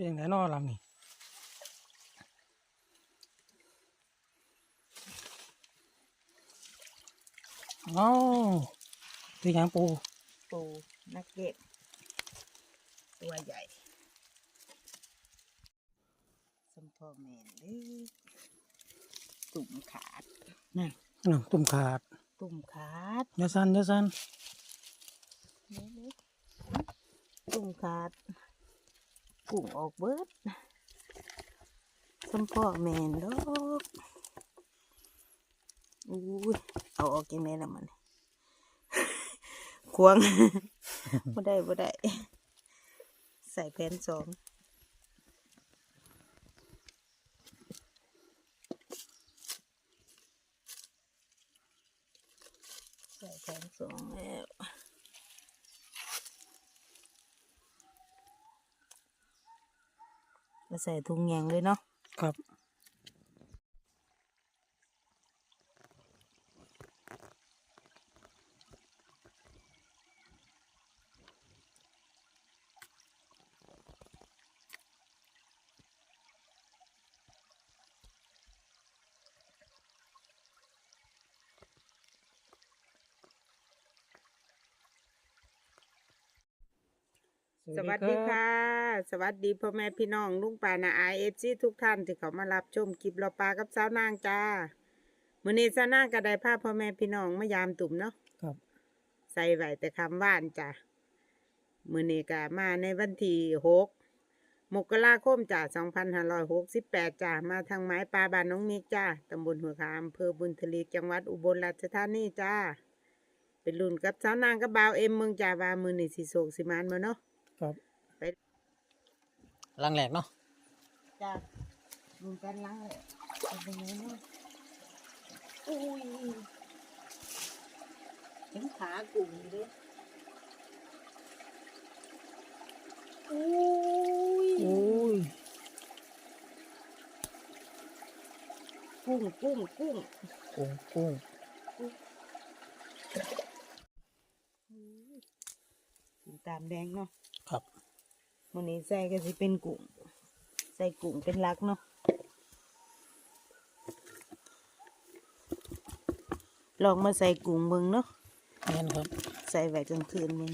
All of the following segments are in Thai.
เป็นยังไงนอลำนี่อ้าวตัวหยังปู ปูนักเก็ตตัวใหญ่สมพ่อแม่นเด้อตุ่มขาดนั่นนั่นตุ่มขาด ตุ่มขาดอยาสันอยาสันนี่นี่ตุ่มขาด กุ้งออกเบิดสมพ่อแมนดอกอุ้ยเอาออกยังไงละมันควงบ่ได้บ่ได้ ใส่แผ่นสองใส่แผ่นสองแล้ว มาใส่ถุงยงเลยเนาะครับ สวัสดีค่ะ สวัสดีพ่อแม่พี่น้องลุงป่านาไอเอฟซีทุกท่านที่เขามารับชมคลิปเราปลากับสาวนางจ้ามื้อนี้สาวนางก็ได้พาพ่อแม่พี่น้องมายามตุ่มเนาะครับ ใส่ไว้แต่คำว่านจ้ะมื้อนี้ก็มาในวันที่หกมกราคมจ้ะ2568จ้ะมาทางไม้ปลาบ้านน้องมิกจ้าตำบลหัวขามอำเภอบุญทลีจังหวัดอุบลราชธานีจ้าเป็นรุ่นกับสาวนางกับบ่าวเอ็มเมืองจ้าว่ามื้อนี้สิโศกสิมานมาเนาะ ครับไปลังแหลกเนาะจ้าลุงกันล้างเลยเป็นยังไงเนาะอุ้ยเห็นขากุ่งอยู่ด้วยอุ้ยโอ้ยกุ้งกุ้งกุ้งกุ้งกุ้งสีตามแดงเนาะ ครับวันนี้ใส่ก็สิเป็นกุ้งใส่กุ้งเป็นหลักเนาะลองมาใส่กุ้งเบิ่งเนาะแม่นครับ ใส่ไว้กลางคืนมึง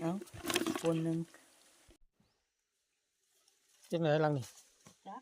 เอาคนหนึ่งจังไหนลังนี่จ้ะ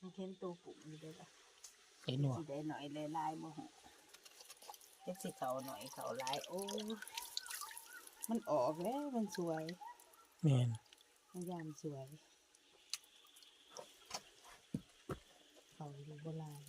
มันเห็นตัวปุ๋อยู่ได้ปะไอ้หนัวสิได้หน่อยได้หลายบ่ฮะจักสิเขาหน่อยเขาหลายโอ้ย มันออกแล้วมันสวยแม่นมันยามสวยเขาอยู่โบราณ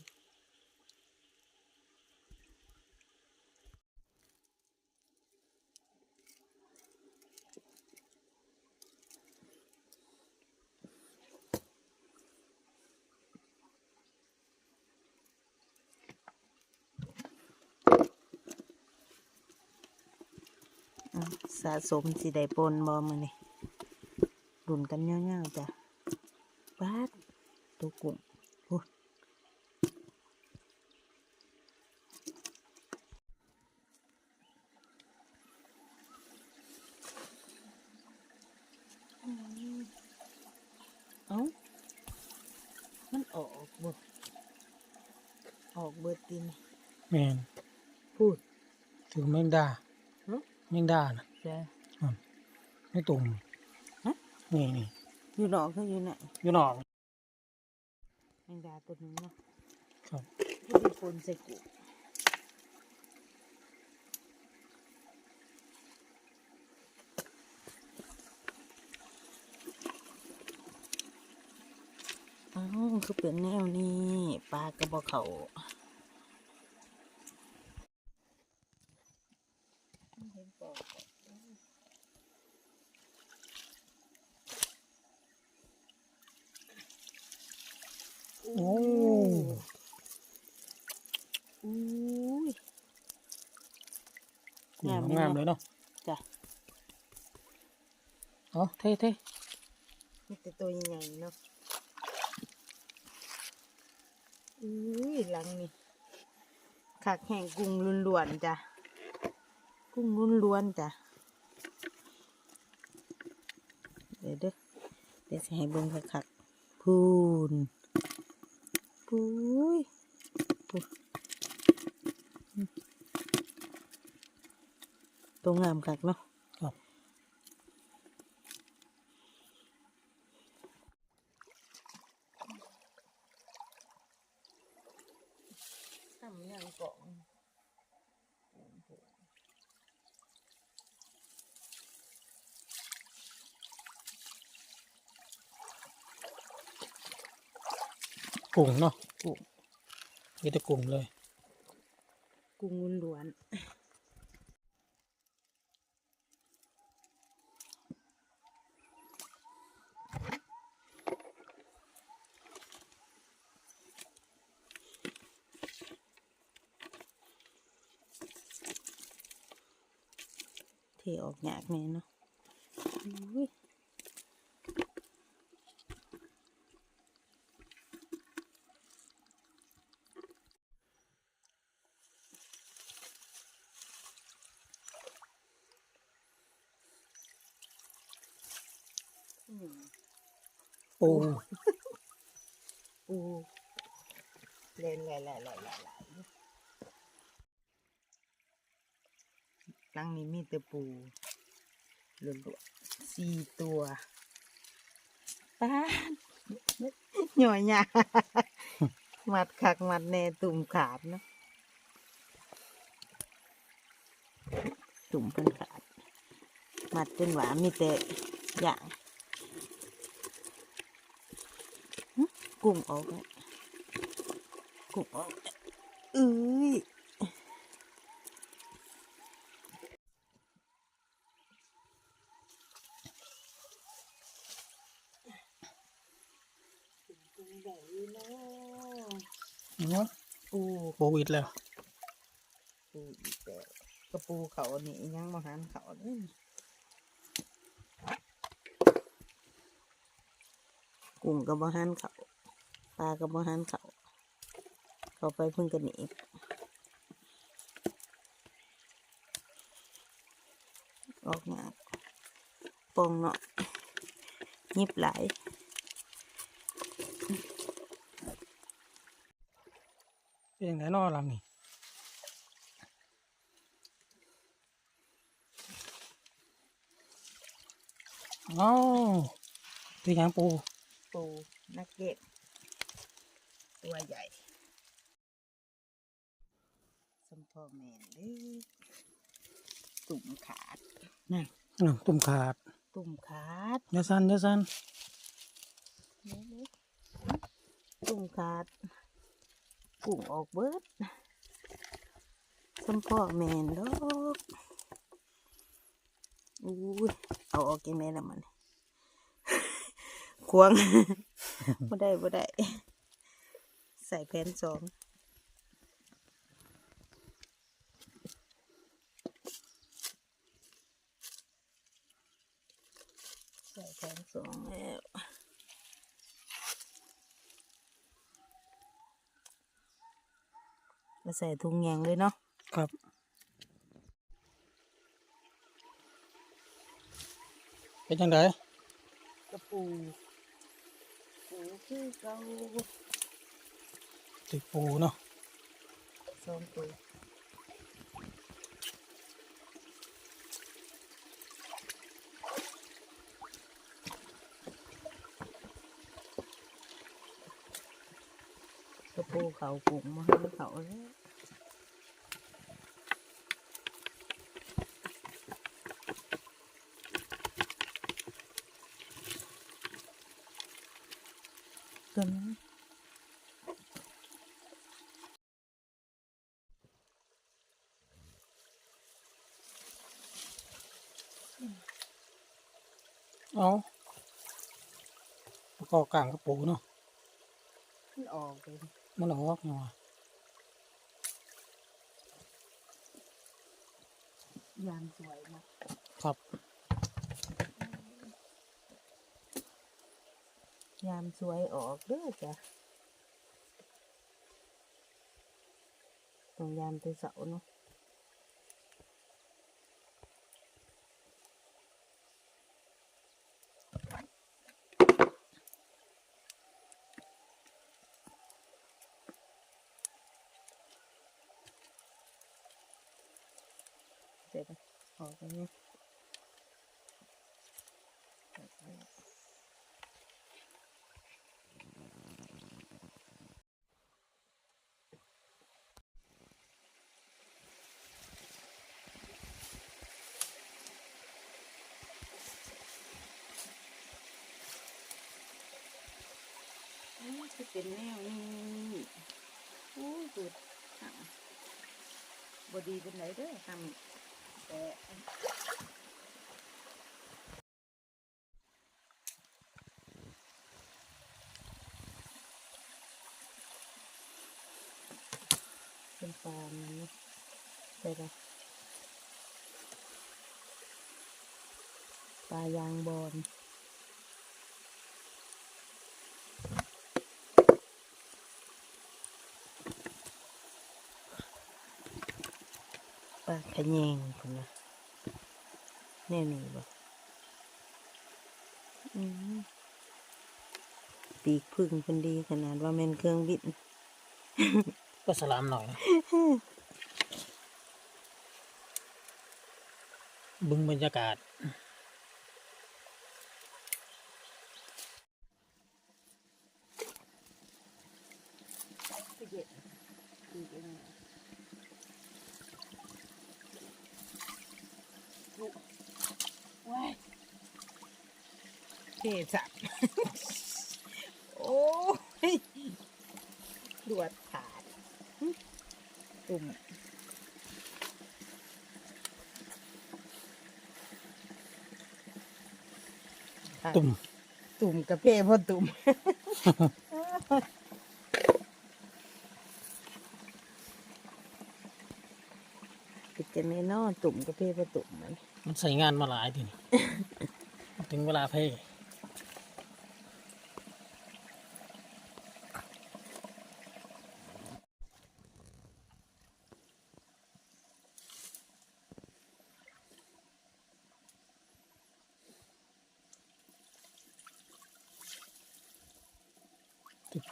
อะ สะสมสิได้ปนบ่มือนี่ดุนกันเงี้ยวๆจ้ะปาดตัวกุ้งโอ้เอ้ามันออกบ่ออกเบิดตินแม่นพูดถึงแมงดาหึแมงดาน่ะ จ้ะไม่ตุ่มฮะนี่นี่อยู่นอกเขาอยู่ไหนอยู่นอกแมงดาตัวหนึงเนาะครับที่เป็นคนใส่กุอ้าวคือเป็นแนวนี้ปลากระบอกเขาเห็นปอกโอ้ โอ้ อุ้ย กุ้ง งามเลย งาม เนอะ เลยเนาะ จ้ะ เท่เท่มีแต่ตัวใหญ่เนาะอุ้ยหลังนี่ขักแห่งกุ้งล้วนๆจ้ะ กุ้งล้วนๆจ้ะ เดี๋ยวเด้อเดี๋ยวจะให้เบิ่งคักๆพูนปุ้ยปุ้ยตรงงามคักเนาะ ครับ ทำยังกล่อง กุ้งเนาะกุ้งมีแต่กุ้งเลย กุ้งล้วนๆเทออกยากแน่เนาะ ปู ปูเล่นหลายหลายหลายหลายหลายครั้งนี้มีแต่ปูล้วนๆสี่ตัวป้าหน่อยหยามัดคักมัดแน่ตุ่มขาดเนอะตุ่มเพิ่นขาด มัดจนหวานมีแต่อย่างหึ กุ้งออกแล้วกุ้งออกแล้วเอ้ยกุ้งใหญ่เนาะเนาะปูโควิดแล้วปูอีกแล้วกระปูเขานี่ยังมาหันเขาเลยกุ้งกับมาหันเขาป ลากับมาหันเขาเขาไปเพิ่งกันหนีออกมาปองเนาะยิบหลายเป็นยังไงเนอลำนี่อ้าวเป็นยังปูปูนักเก็ต ตัวใหญ่สมพ่อแม่เลยตุ่มขาดนั่นอะตุ่มขาดตุ่มขาดอยาสันอยาสันตุ่มขาดกุ้งออกเบิดสมพ่อแม่นดอกอุ้ยเอาออกยังไงละมันควงบ่ได้บ่ได้ ใส่แผ่นสองใส่แผ่นสองแล้วมาใส่ถุงยางเลยเนาะครับเป็นยังไงกระปูปูคือเก่า ติดปูเนาะสองตัวกระปูเขากุ้งมาให้เขาแล้วตัวนั้น เอาประ กอบกลางกระปูเนาะมันออกเลยมันออกเนาะยามสวยมากครับยามสวยออกเด้อจ้ะตรงยามตัวเสาร์เนาะ ออกไปนี่อันนี้จะเป็นแนวนี้โอ้ยจุดทำบดีเป็นไรเด้อทำแต่ เป็นปลามันนะใช่ปะปลายางบอลปลาขยงคนนะแน่นี่บ่อืมปีกพึ่งคนดีขนาดว่าแม่นเครื่องบิน ก็สลามหน่อยนะบึงบรรยากาศ เย็นดีจังเลยว้ายเทสับ โอ้ยดวดขาดหึตุ่มค่ะ ตุ่ม ตุ่ม กระเพาะพ่อตุ่มปิดจะไม่นอนตุ่มกระเพาะพ่อตุ่มมันมันใส่งานมาหลายทีนี่ ถึงเวลาเพ่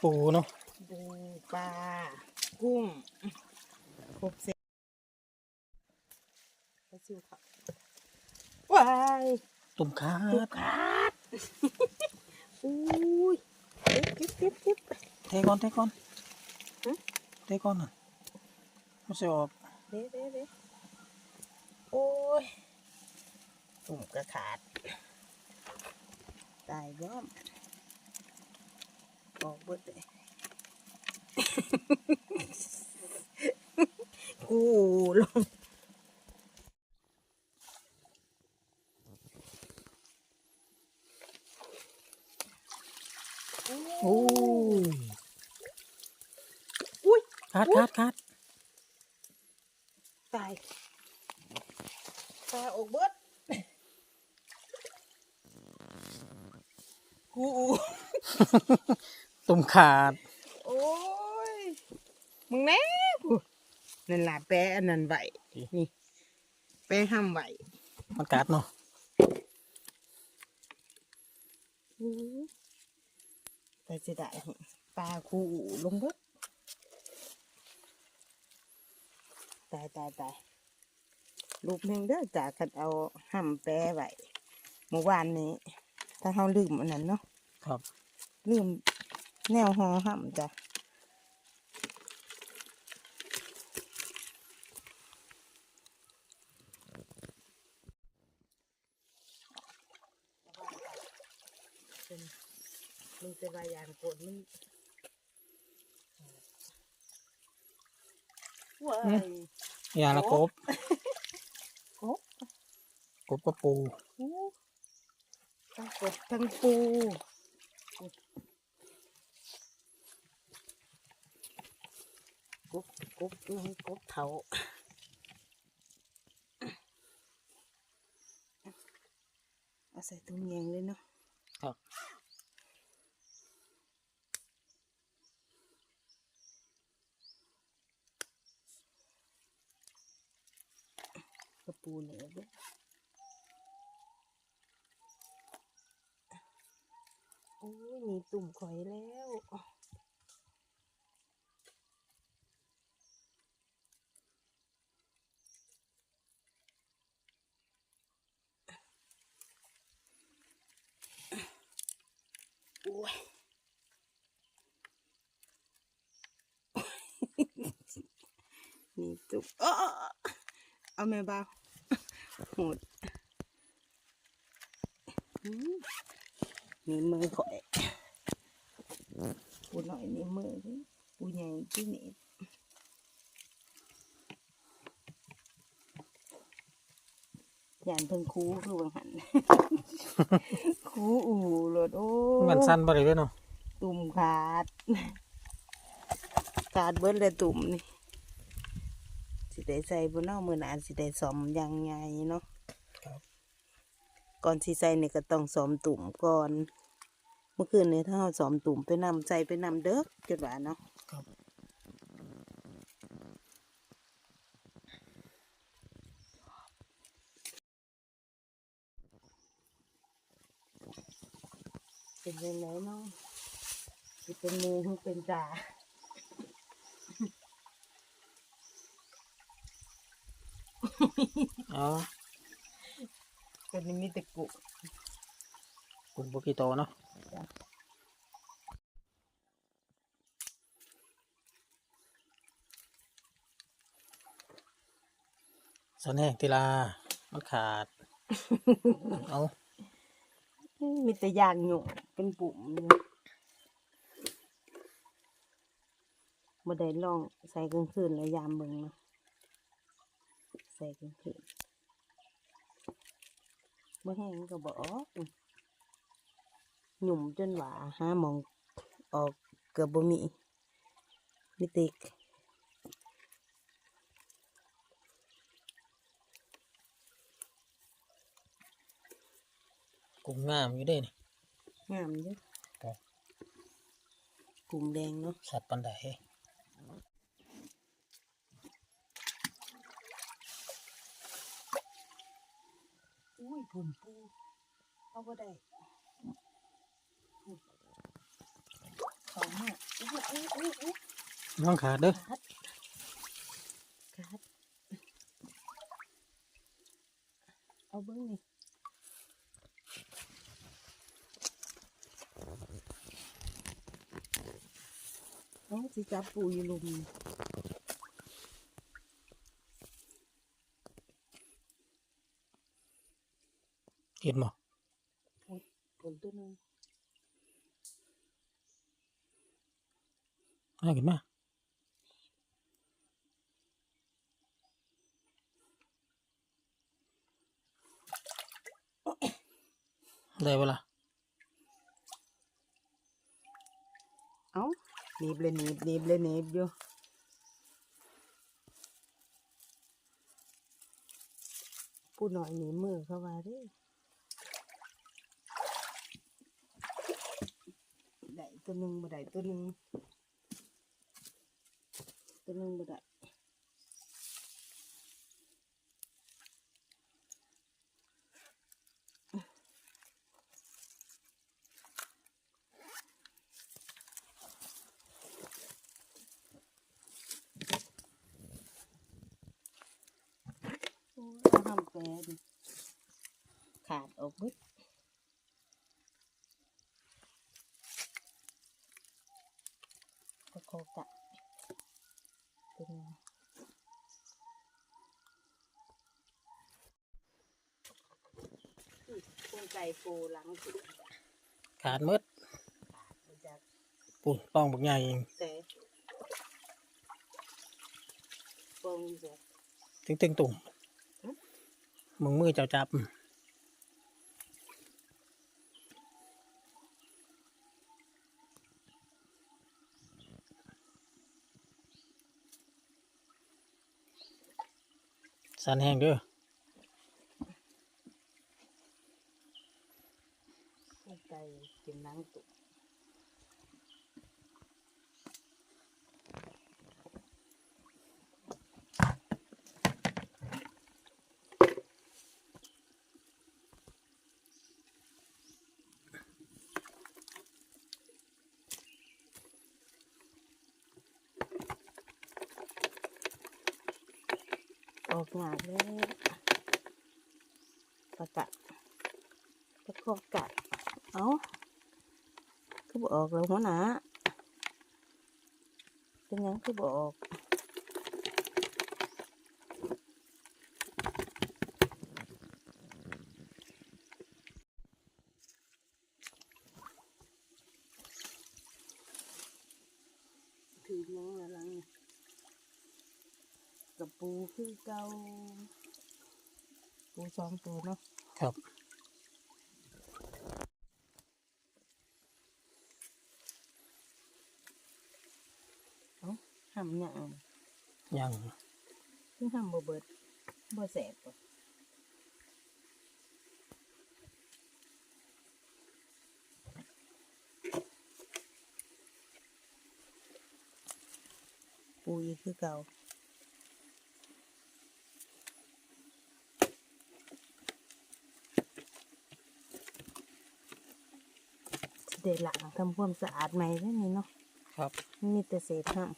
ปูเนาะดูปลากุ้งครบเสร็จไปซิวค่ะว้ายตุ่มขาลูดกขาดอุ้ยเก็บเก็บเก็บเก็บเทก่อนเทก่อนหึเทก่อนน่ะไม่ใช่ออกเด้เด้เด้โอ้ยตุ่มกระขาดตายย้อม ออกเบิดเลยกูลงโอ้ยอุ้ยขาดขาดขาดตายตายออกเบิดกู ตุ่มขาด โอ้ย มึงแน่กูนั่นล่ะแปะอันนั้นไหวนี่ แปะห้ามไหวมันกัดเนาะอื้อแต่จะได้ปลาคูลงเบิดตายตายตายลูกหนึ่งเด้อจากกันเอาห้ามแปะไหวเมื่อวานนี้ ถ้าเขาลืมอันนั้นเนาะ ครับ ลืม แนวหอห้ำจ้ะเป็นมึงจะวายานโกดมึงว้ายยาละกบกบกบกระปูอู้ทั้งกบทั้งปู กบกบน้องกบเถาเอาใส่ตุ้งแยงเลยเนาะครับกระปูเหนือด้วยโอ้ยมีตุ่มข่อยแล้ว ลูกอ้อเอาแม่บ่าวโหดอืมนี่มือข่อยปูหน่อยนี่มือดิปูใหญ่ที่นี่ยานเพิ่งคูคือวังหันคูอู่รถโอ้มันสั้นบ่ได้เด้อเนาะตุ่มขาดขาดเบิดเลยตุ่มนี่สิ ได้ใส่บนนอกมือหนานสิได้สอมอยังไงเนาะครับ ก่อนสิใส่นี่ก็ต้องสอมตุ่มก่อน เมื่อคืนนี้ถ้าเราสอมตุ่มไปนำใส่ไปนำเด้อจดว่าเนาะครับเป็นยังไงเนาะสิเป็นหมูหรือเป็นจ่า อ๋อเป็นมีแต่กุกุ้งบ่กี่โตเนาะจ้ะสันแห้งทีลามันขาด เอา มีแต่ยางหยุ่งเป็นปุ่มอยู่บ่ได้ลองใส่กลางคืนแล้วยามเบิ่งเนาะ ใส่กลางคืนบ่แห้งก็บ่ออกหยุ่มจนว่าหาหมองออกเกือบบ่มีมีแติกกุ้งงามอยู่เด้นี่งามอยู่ครับกุ้งแดงเนาะ สัตว์ปันได อุ้ ยปุ่นปูเอาบ่ได้พูดเขามากอ้ยอ้ยอ้ยอ้ยน้องขาดเด้อคัดเอาเบิ้งนี่เอาสิจับปูอยู่ลุม เห็นบ่ผลตัวหนึงมาขึ้นมาได้เวลาเอาหนีบเลยหนีบหนีบเลยหนีบอยู่ปูหน่อยหนีบมือเข้ามาดิได้ ตัวหนึ่งบ่ได้ตัวหนึ่งตัวหนึ่งบ่ได้โอ้ยเอาทำแปลดิขาดออกเบึดก็โคกะตัวหนึงคนไก่ ปูหลังสุดขาดหมดมาจากปุ่นป้องบักใหญ่เองเสปงเสตึงตึงตุ่มหึมึงมือเจ้าจับ สันแห้งเด้อ คนไก่กินหนังตุก ออกงานแล้วประกะประกอบกะเอาคือบอกออกแล้วหัวหนาเป็นยังคือบอก ยังละลังนี่กับปูคือ เก่าปูสองตัวเนาะครับเอ้าทำหยังยังคือทำบ่เบิดบ่แสบบ่ปูอีกคือเก่า สิได้ล้างทำความสะอาดใหม่แล้วนี่เนาะครับมันมีแต่เศษห้าม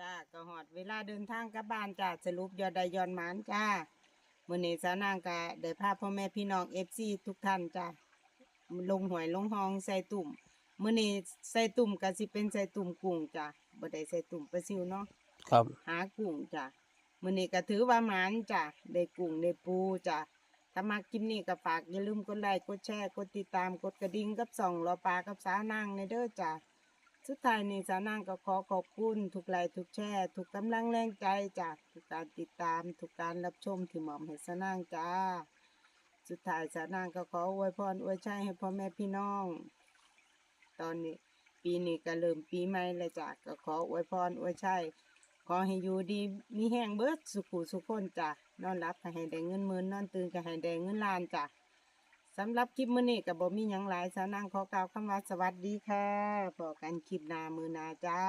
จ้าก็หอดเวลาเดินทางกลับบ้านจ้าสรุปยอดได้ยอนหมานจ้ามื้อนี้สาวนางก็ได้พาพ่อแม่พี่น้อง FC ทุกท่านจ้าลงหวยลงหองใส่ตุ่มมื้อนี้ใส่ตุ่มก็สิเป็นใส่ตุ่มกุ้งจ้าบ่ได้ใส่ตุ่มปลาซิวเนาะครับ หากุ้งจ้ะมื้อนี้ก็ถือว่าหมานจ้ะได้กุ้งได้ปูจ้ะ ถ้ามาคลิปนี้ก็ฝากอย่าลืมกดไลค์กดแชร์กดติดตามกดกระดิ่งกับส่องรอปลากับสาวนางในเด้อจ้ะสุดท้ายนี้สาวนางก็ขอขอบคุณทุกไลค์ทุกแชร์ทุกกำลังแรงใจจ้ะทุกการติดตามทุกการรับชมที่หม่อมให้สาวนางจ้า สุดท้ายสาวนางก็ขออวยพรอวยชัยให้พ่อแม่พี่น้อง ตอนนี้ปีนี้ก็เริ่มปีใหม่แล้วจ้ะก็ขออวยพรอวยชัยขอให้อยู่ดีมีแห้งเบิดสุขุสุขคนจ้ะ นอนรับก็ให้ได้เงินหมื่นนอนตื่นก็ให้ได้เงินล้านจ้ะสำหรับคลิปมื้อนี้ก็บ่มีหยังหลายสาวนางขอกล่าวคำว่าสวัสดีค่ะพอกันคลิปหน้ามื้อหน้าจ้า